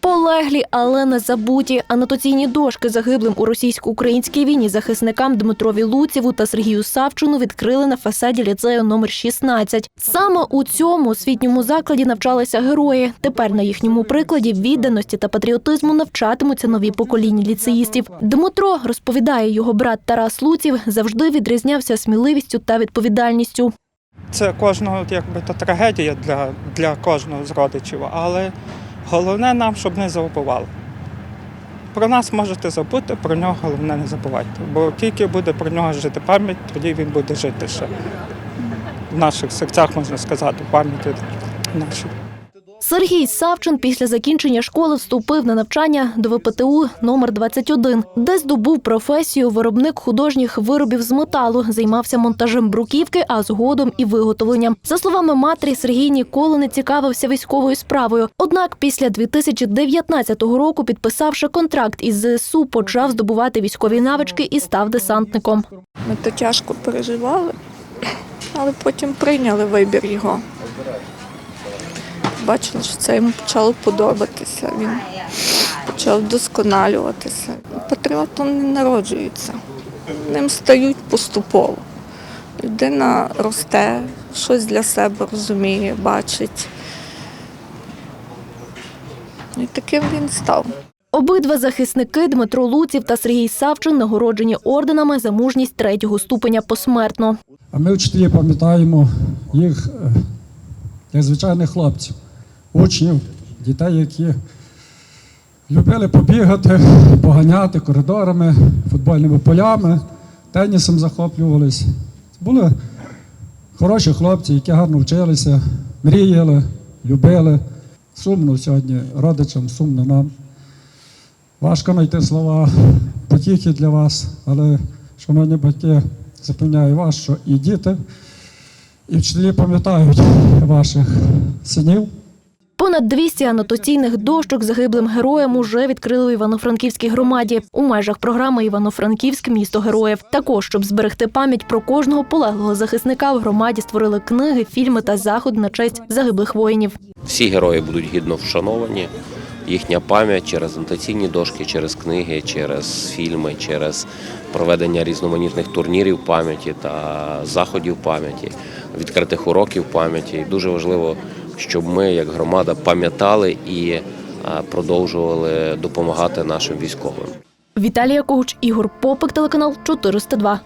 Полеглі, але не забуті анотаційні дошки загиблим у російсько-українській війні захисникам Дмитрові Луцєву та Сергію Савчину відкрили на фасаді ліцею номер 16. Саме у цьому освітньому закладі навчалися герої. Тепер на їхньому прикладі відданості та патріотизму навчатимуться нові покоління ліцеїстів. Дмитро розповідає, його брат Тарас Луців завжди відрізнявся сміливістю та відповідальністю. Це кожного якби то трагедія для, для кожного з родичів, але головне нам, щоб не забували. Про нас можете забути, про нього головне не забувайте. Бо тільки буде про нього жити пам'ять, тоді він буде жити ще в наших серцях, можна сказати, пам'яті нашій. Сергій Савчин після закінчення школи вступив на навчання до ВПТУ номер 21, де здобув професію виробник художніх виробів з металу, займався монтажем бруківки, а згодом і виготовленням. За словами матері, Сергій ніколи не цікавився військовою справою. Однак після 2019 року, підписавши контракт із ЗСУ, почав здобувати військові навички і став десантником. Ми то тяжко переживали, але потім прийняли вибір його. Бачили, що це йому почало подобатися. Він почав вдосконалюватися. Патріотом не народжуються, ним стають поступово. Людина росте, щось для себе розуміє, бачить. І таким він став. Обидва захисники Дмитро Луців та Сергій Савчин нагороджені орденами за мужність третього ступеня посмертно. А ми вчителі пам'ятаємо їх е, як звичайних хлопців, учнів, дітей, які любили побігати, поганяти коридорами, футбольними полями, тенісом захоплювались. Були хороші хлопці, які гарно вчилися, мріяли, любили. Сумно сьогодні родичам, сумно нам. Важко знайти слова потіхи для вас, але, шановні батьки, запевняю вас, що і діти, і вчителі пам'ятають ваших синів. Понад 200 анотаційних дощок загиблим героям уже відкрили в Івано-Франківській громаді у межах програми Івано-Франківськ місто героїв. Також, щоб зберегти пам'ять про кожного полеглого захисника, в громаді створили книги, фільми та заходи на честь загиблих воїнів. Всі герої будуть гідно вшановані. Їхня пам'ять через анотаційні дошки, через книги, через фільми, через проведення різноманітних турнірів пам'яті та заходів пам'яті, відкритих уроків пам'яті. Дуже важливо, щоб ми, як громада, пам'ятали і е, продовжували допомагати нашим військовим. Віталія Когуч, Ігор Попик, телеканал 402.